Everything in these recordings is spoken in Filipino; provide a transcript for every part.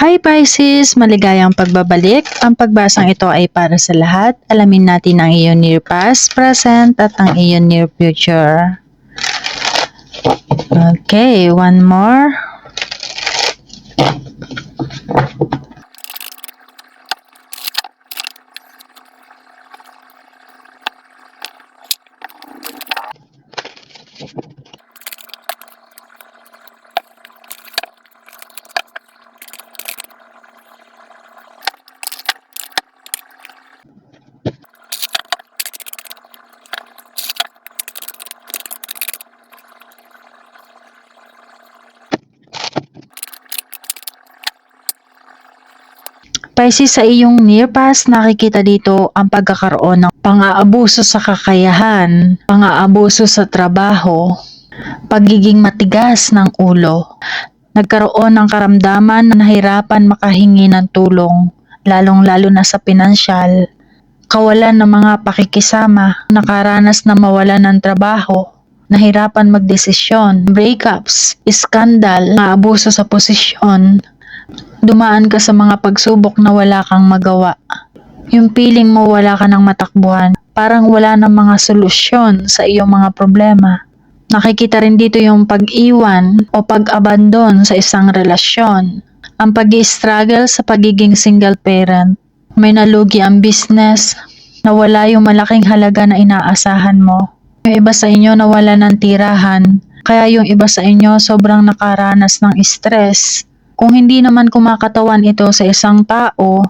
Hi Pisces! Maligayang pagbabalik. Ang pagbasang ito ay para sa lahat. Alamin natin ang iyong near past, present, at ang iyong near future. Okay, one more. Pisces, sa iyong near past, nakikita dito ang pagkakaroon ng pang-aabuso sa kakayahan, pang-aabuso sa trabaho, pagiging matigas ng ulo. Nagkaroon ng karamdaman na nahirapan makahingi ng tulong, lalong-lalo na sa pinansyal. Kawalan ng mga pakikisama, nakaranas na mawalan ng trabaho, nahirapan magdesisyon, breakups, iskandal, maabuso sa posisyon, dumaan ka sa mga pagsubok na wala kang magawa. Yung feeling mo wala ka ng matakbuhan, parang wala ng mga solusyon sa iyong mga problema. Nakikita rin dito yung pag-iwan o pag-abandon sa isang relasyon. Ang pag struggle sa pagiging single parent. May nalugi ang business, nawala yung malaking halaga na inaasahan mo. Yung iba sa inyo nawala ng tirahan, kaya yung iba sa inyo sobrang nakaranas ng stress. Kung hindi naman kumakatawan ito sa isang tao,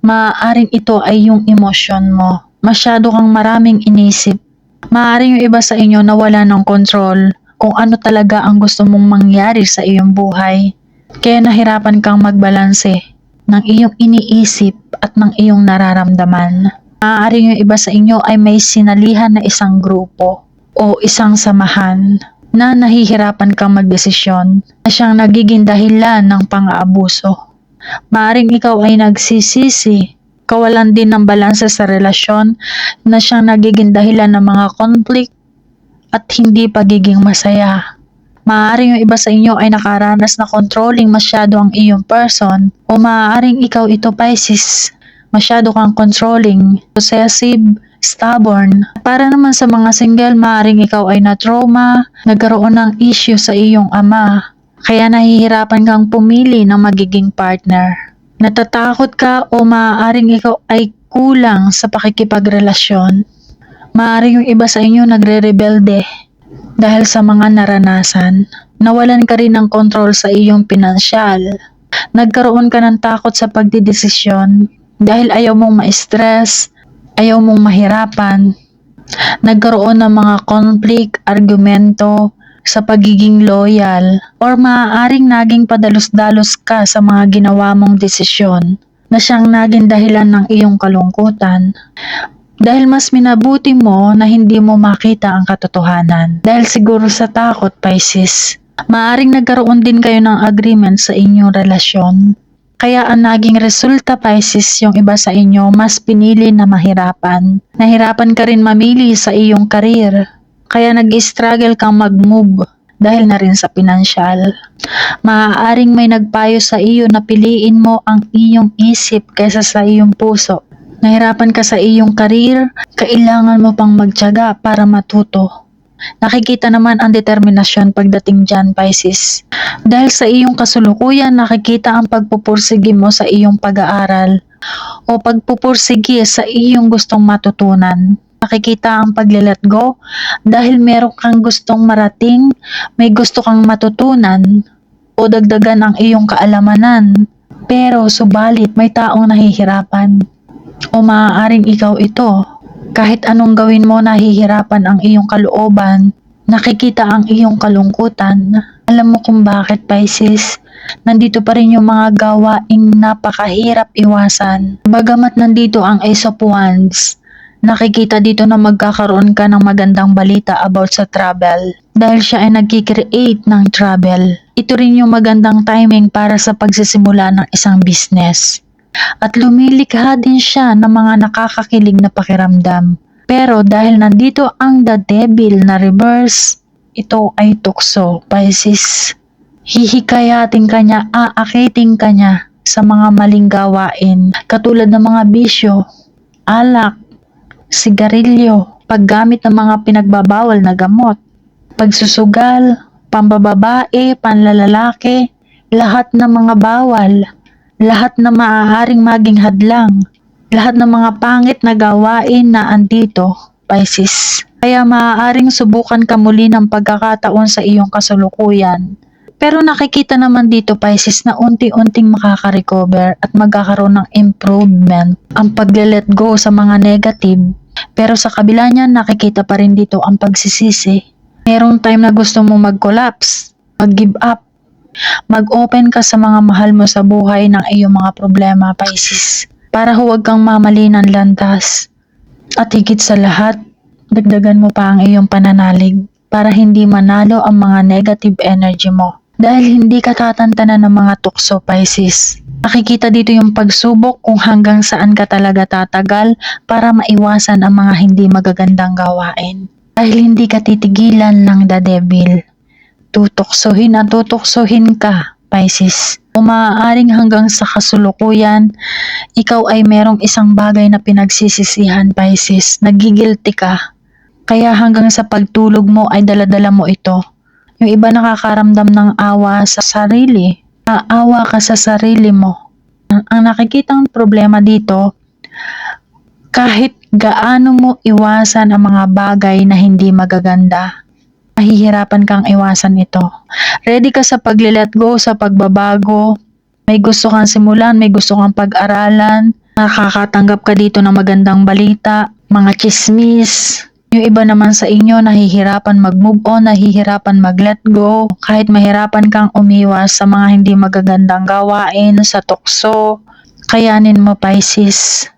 maaaring ito ay yung emosyon mo. Masyado kang maraming inisip. Maaaring yung iba sa inyo nawala ng control kung ano talaga ang gusto mong mangyari sa iyong buhay. Kaya nahirapan kang magbalanse ng iyong iniisip at ng iyong nararamdaman. Maaaring yung iba sa inyo ay may sinalihan na isang grupo o isang samahan na nahihirapan kang magdesisyon na siyang nagiging dahilan ng pang-aabuso. Maaring ikaw ay nagsisisi, kawalan din ng balanse sa relasyon na siyang nagiging dahilan ng mga conflict at hindi pagiging masaya. Maaaring yung iba sa inyo ay nakaranas na controlling masyado ang iyong person o maaaring ikaw ito Pisces, masyado kang controlling, possessive, stubborn. Para naman sa mga single, maaaring ikaw ay na-trauma, nagkaroon ng issue sa iyong ama, kaya nahihirapan kang pumili ng magiging partner. Natatakot ka o maaaring ikaw ay kulang sa pakikipagrelasyon. Maaaring yung iba sa inyo nagre-rebelde dahil sa mga naranasan. Nawalan ka rin ng control sa iyong pinansyal. Nagkaroon ka ng takot sa pagdidesisyon dahil ayaw mong ma-stress, ayaw mong mahirapan, nagkaroon ng mga conflict, argumento sa pagiging loyal, or maaaring naging padalos-dalos ka sa mga ginawa mong desisyon na siyang naging dahilan ng iyong kalungkutan. Dahil mas minabuti mo na hindi mo makita ang katotohanan. Dahil siguro sa takot, Pisces. Maaring nagkaroon din kayo ng agreement sa inyong relasyon kaya ang naging resulta Pisces yung iba sa inyo mas pinili na mahirapan. Nahirapan ka rin mamili sa iyong karir. Kaya nag-struggle kang mag-move dahil na rin sa pinansyal. Maaaring may nagpayo sa iyo na piliin mo ang iyong isip kaysa sa iyong puso. Nahirapan ka sa iyong karir, kailangan mo pang magtyaga para matuto. Nakikita naman ang determinasyon pagdating dyan, Pisces. Dahil sa iyong kasulukuyan, nakikita ang pagpupursigi mo sa iyong pag-aaral o pagpupursigi sa iyong gustong matutunan. Nakikita ang pag-let go dahil meron kang gustong marating, may gusto kang matutunan o dagdagan ang iyong kaalamanan. Pero subalit may taong nahihirapan o maaaring ikaw ito kahit anong gawin mo, nahihirapan ang iyong kalooban. Nakikita ang iyong kalungkutan. Alam mo kung bakit, Pisces? Nandito pa rin yung mga gawaing napakahirap iwasan. Bagamat nandito ang Ace of Wands, nakikita dito na magkakaroon ka ng magandang balita about sa travel. Dahil siya ay nagkikreate ng travel. Ito rin yung magandang timing para sa pagsisimula ng isang business. At lumilikha din siya ng mga nakakakilig na pakiramdam. Pero dahil nandito ang the devil na reverse, ito ay tukso, Pisces. Hihikayatin ka niya, aakiting ka niya. sa mga maling gawain katulad ng mga bisyo, alak, sigarilyo, paggamit ng mga pinagbabawal na gamot, pagsusugal, pambababae, panlalalaki, lahat ng mga bawal, lahat na maaaring maging hadlang, lahat ng mga pangit na gawain na andito, Pisces. Kaya maaaring subukan ka muli ng pagkakataon sa iyong kasulukuyan. Pero nakikita naman dito Pisces na unti-unting makaka-recover at magkakaroon ng improvement ang pagle-let go sa mga negative. Pero sa kabila niyan nakikita pa rin dito ang pagsisisi. Merong time na gusto mo mag-collapse, mag-give up, mag-open ka sa mga mahal mo sa buhay ng iyong mga problema Pisces. Para huwag kang mamali ng landas. At higit sa lahat, dagdagan mo pa ang iyong pananalig para hindi manalo ang mga negative energy mo. Dahil hindi ka tatantanan ng mga tukso, Pisces. Nakikita dito yung pagsubok kung hanggang saan ka talaga tatagal para maiwasan ang mga hindi magagandang gawain. Dahil hindi ka titigilan ng the devil. Tutuksohin at tutuksohin ka, Pisces. Kung maaaring hanggang sa kasulukuyan, ikaw ay merong isang bagay na pinagsisisihan, Pisces. Nagigilty ka. Kaya hanggang sa pagtulog mo ay daladala mo ito. Yung iba nakakaramdam ng awa sa sarili. Naawa ka sa sarili mo. Ang, ang nakikitang problema dito, kahit gaano mo iwasan ang mga bagay na hindi magaganda, mahihirapan kang iwasan ito. Ready ka sa pag-let go, sa pagbabago. May gusto kang simulan, may gusto kang pag-aralan. Nakakatanggap ka dito ng magandang balita, mga chismis. Yung iba naman sa inyo, nahihirapan mag-move on, nahihirapan mag-let go. Kahit mahirapan kang umiwas sa mga hindi magagandang gawain, sa tukso. Kayanin mo, Pisces.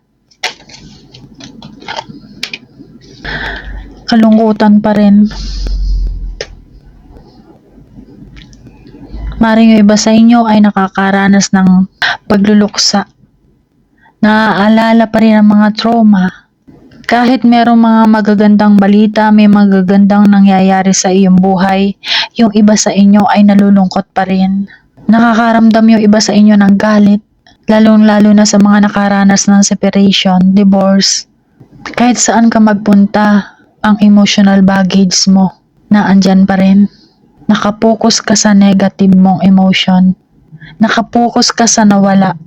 Kalungkutan pa rin. Maring yung iba sa inyo ay nakakaranas ng pagluluksa. Naaalala pa rin ang mga trauma. Kahit merong mga magagandang balita, may magagandang nangyayari sa iyong buhay, yung iba sa inyo ay nalulungkot pa rin. Nakakaramdam yung iba sa inyo ng galit, lalong-lalo na sa mga nakaranas ng separation, divorce. Kahit saan ka magpunta, ang emotional baggage mo na andyan pa rin. Nakapokus ka sa negative mong emotion. Nakapokus ka sa nawala.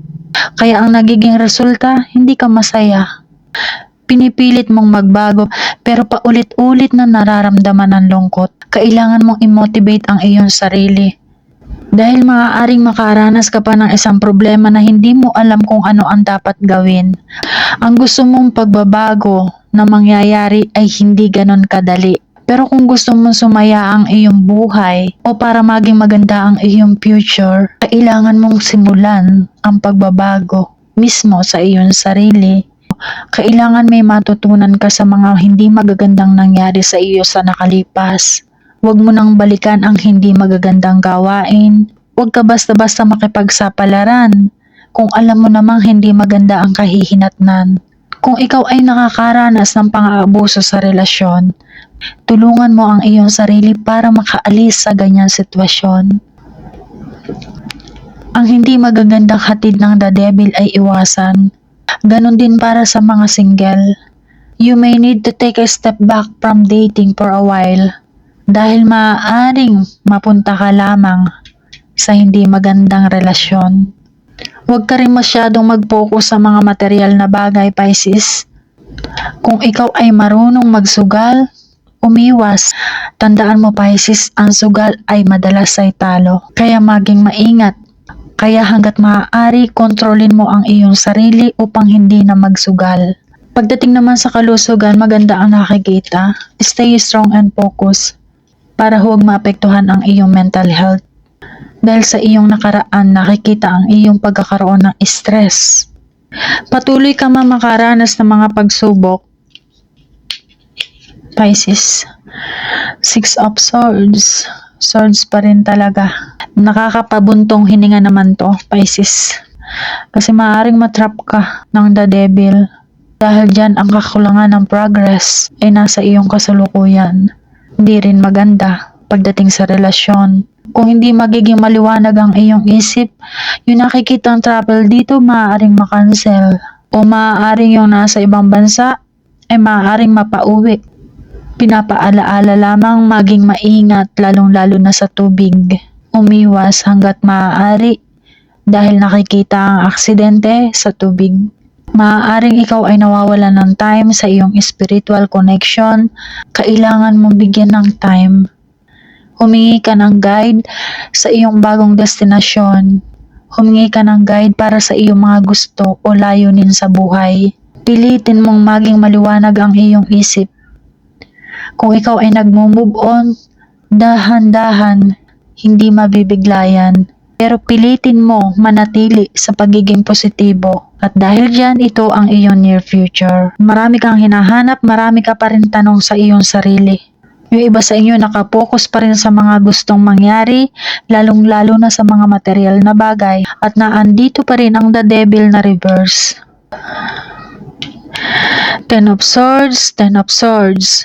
Kaya ang nagiging resulta, hindi ka masaya. Pinipilit mong magbago pero paulit-ulit na nararamdaman ng lungkot. Kailangan mong i-motivate ang iyong sarili. Dahil maaaring makaranas ka pa ng isang problema na hindi mo alam kung ano ang dapat gawin. Ang gusto mong pagbabago na mangyayari ay hindi ganon kadali. Pero kung gusto mong sumaya ang iyong buhay o para maging maganda ang iyong future, kailangan mong simulan ang pagbabago mismo sa iyong sarili. Kailangan may matutunan ka sa mga hindi magagandang nangyari sa iyo sa nakalipas. Huwag mo nang balikan ang hindi magagandang gawain. Huwag ka basta-basta makipagsapalaran kung alam mo namang hindi maganda ang kahihinatnan. Kung ikaw ay nakakaranas ng pang-aabuso sa relasyon, tulungan mo ang iyong sarili para makaalis sa ganyang sitwasyon. Ang hindi magagandang hatid ng the devil ay iwasan. Ganon din para sa mga single. You may need to take a step back from dating for a while dahil maaaring mapunta ka lamang sa hindi magandang relasyon. Huwag ka rin masyadong mag-focus sa mga material na bagay, Pisces. Kung ikaw ay marunong magsugal, umiwas. Tandaan mo, Pisces, ang sugal ay madalas ay talo. Kaya maging maingat. Kaya hanggat maaari, kontrolin mo ang iyong sarili upang hindi na magsugal. Pagdating naman sa kalusugan, maganda ang nakikita. Stay strong and focus para huwag maapektuhan ang iyong mental health. Dahil sa iyong nakaraan, nakikita ang iyong pagkakaroon ng stress. Patuloy ka man makaranas ng mga pagsubok. Pisces. Six of Swords. Swords pa rin talaga. Nakakapabuntong hininga naman to, Pisces. Kasi maaaring matrap ka ng the devil. Dahil dyan ang kakulangan ng progress ay nasa iyong kasulukuyan. Hindi rin maganda pagdating sa relasyon Kung hindi magiging maliwanag ang iyong isip, yung nakikitang travel dito maaaring makancel o maaaring yung nasa ibang bansa ay maaaring mapauwi. Pinapaalaala lamang maging maingat lalong-lalo na sa tubig. Umiwas hanggat maaari dahil nakikita ang aksidente sa tubig. Maaaring ikaw ay nawawalan ng time sa iyong spiritual connection. Kailangan mong bigyan ng time. Humingi ka ng guide sa iyong bagong destinasyon. Humingi ka ng guide para sa iyong mga gusto o layunin sa buhay. Pilitin mong maging maliwanag ang iyong isip. Kung ikaw ay nagmo-move on, dahan-dahan, hindi mabibiglayan. Pero pilitin mo manatili sa pagiging positibo. At dahil dyan, ito ang iyong near future. Marami kang hinahanap, marami ka pa rin tanong sa iyong sarili. Yung iba sa inyo nakapokus pa rin sa mga gustong mangyari, lalong-lalo na sa mga material na bagay. At naandito pa rin ang the devil na reverse. Ten of Swords, Ten of Swords.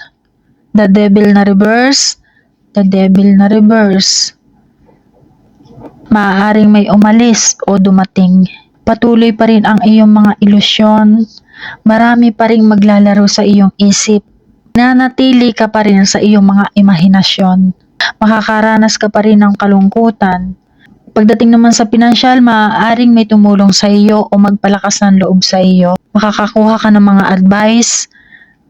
The devil na reverse, the devil na reverse. Maaaring may umalis o dumating. Patuloy pa rin ang iyong mga ilusyon. Marami pa rin maglalaro sa iyong isip. Nanatili ka pa rin sa iyong mga imahinasyon. Makakaranas ka pa rin ng kalungkutan. Pagdating naman sa pinansyal, maaaring may tumulong sa iyo o magpalakas ng loob sa iyo. Makakakuha ka ng mga advice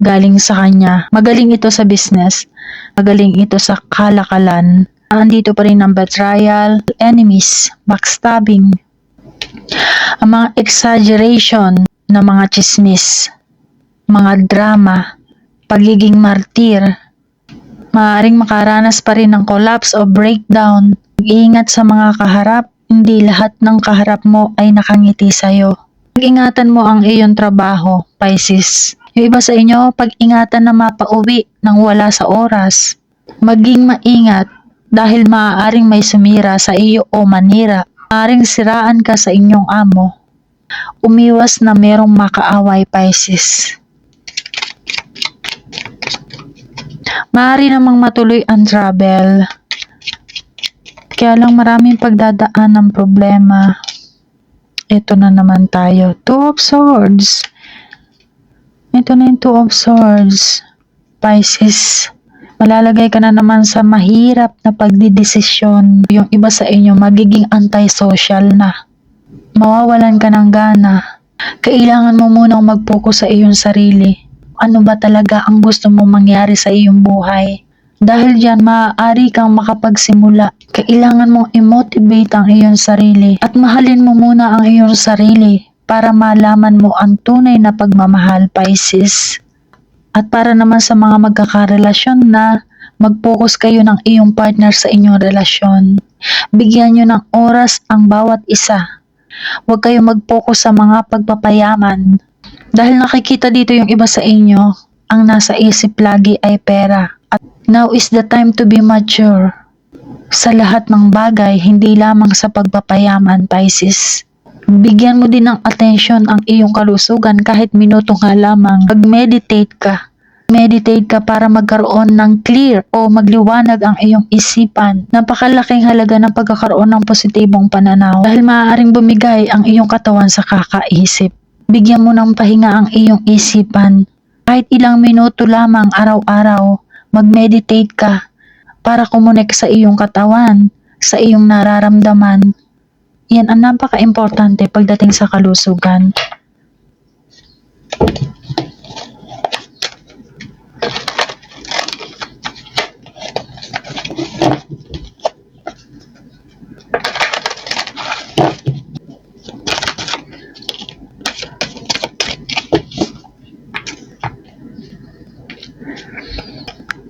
galing sa kanya. Magaling ito sa business. Magaling ito sa kalakalan. Andito pa rin ang betrayal, enemies, backstabbing, ang mga exaggeration ng mga chismis, mga drama, pagiging martir. Maaring makaranas pa rin ng collapse o breakdown. Mag-iingat sa mga kaharap, hindi lahat ng kaharap mo ay nakangiti sa'yo. Pag-ingatan mo ang iyong trabaho, Pisces. Yung iba sa inyo, pag-ingatan na mapauwi nang wala sa oras. Maging maingat dahil maaaring may sumira sa iyo o manira. Maaaring siraan ka sa inyong amo. Umiwas na merong makaaway, Pisces. Maaari namang matuloy ang travel. Kaya lang maraming pagdadaan ng problema. Ito na naman tayo. Two of Swords. Ito na yung Two of Swords. Pisces. Malalagay ka na naman sa mahirap na pagdidesisyon. Yung iba sa inyo magiging antisocial na. Mawawalan ka ng gana. Kailangan mo munang mag-focus sa iyong sarili. Ano ba talaga ang gusto mong mangyari sa iyong buhay? Dahil dyan, maaari kang makapagsimula. Kailangan mong i-motivate ang iyong sarili at mahalin mo muna ang iyong sarili para malaman mo ang tunay na pagmamahal, Pisces. At para naman sa mga magkakarelasyon na mag-focus kayo ng iyong partner sa inyong relasyon. Bigyan nyo ng oras ang bawat isa. Huwag kayong mag-focus sa mga pagpapayaman. Dahil nakikita dito yung iba sa inyo, ang nasa isip lagi ay pera. At now is the time to be mature. Sa lahat ng bagay, hindi lamang sa pagpapayaman, Pisces. Bigyan mo din ng atensyon ang iyong kalusugan kahit minuto nga lamang. Mag-meditate ka. Meditate ka para magkaroon ng clear o magliwanag ang iyong isipan. Napakalaking halaga ng pagkakaroon ng positibong pananaw dahil maaaring bumigay ang iyong katawan sa kakaisip. Bigyan mo ng pahinga ang iyong isipan. Kahit ilang minuto lamang araw-araw, mag-meditate ka para kumunik sa iyong katawan, sa iyong nararamdaman, yan ang napaka-importante pagdating sa kalusugan.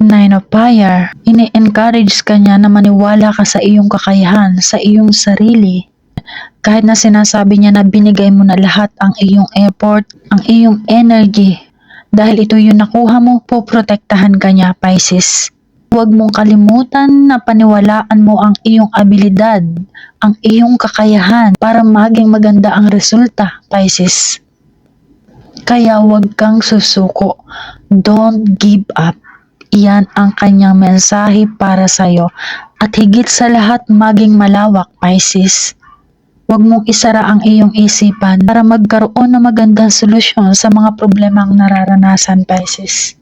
Nine of Fire, ini-encourage ka niya na maniwala ka sa iyong kakayahan, sa iyong sarili. Kahit na sinasabi niya na binigay mo na lahat ang iyong effort, ang iyong energy, dahil ito yung nakuha mo, poprotektahan ka niya, Pisces. Huwag mong kalimutan na paniwalaan mo ang iyong abilidad, ang iyong kakayahan para maging maganda ang resulta, Pisces. Kaya huwag kang susuko. Don't give up. Iyan ang kanyang mensahe para sa'yo. At higit sa lahat, maging malawak, Pisces. Huwag mong isara ang iyong isipan para magkaroon ng magandang solusyon sa mga problemang nararanasan, Pisces.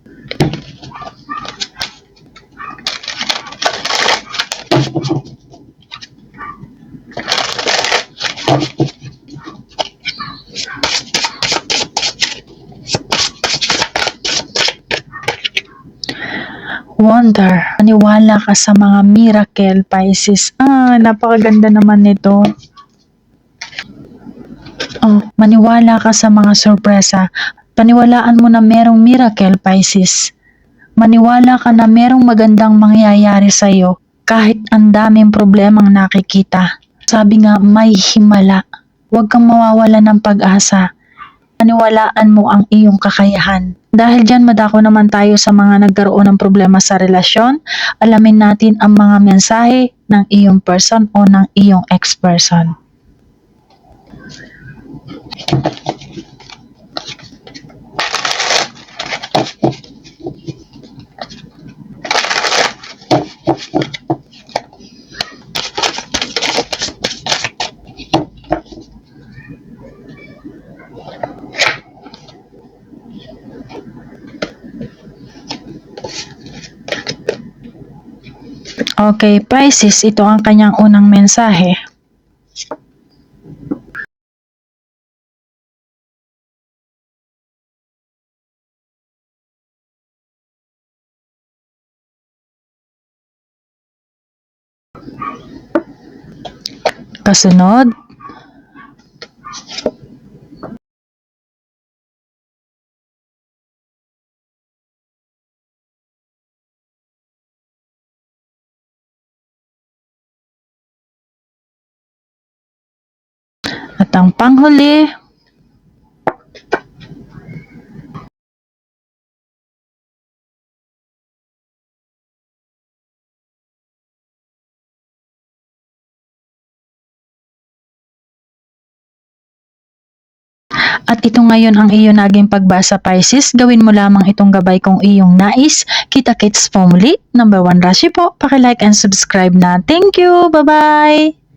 Wonder, maniwala ka sa mga miracle, Pisces. Ah, napakaganda naman nito. Oh, maniwala ka sa mga sorpresa. Paniwalaan mo na merong miracle, Pisces. Maniwala ka na merong magandang mangyayari sa iyo kahit ang daming problemang nakikita. Sabi nga, may himala. Huwag kang mawawala ng pag-asa. Paniwalaan mo ang iyong kakayahan. Dahil dyan madako naman tayo sa mga nagkaroon ng problema sa relasyon, alamin natin ang mga mensahe ng iyong person o ng iyong ex-person. Okay, Pisces, ito ang kanyang unang mensahe. Kasunod, at ang panghuli, At ito ngayon ang iyong naging pagbasa Pisces. Gawin mo lamang itong gabay kung iyong nais. Kita-kits po muli. Number one Rashi po. Pakilike and subscribe na. Thank you. Bye-bye.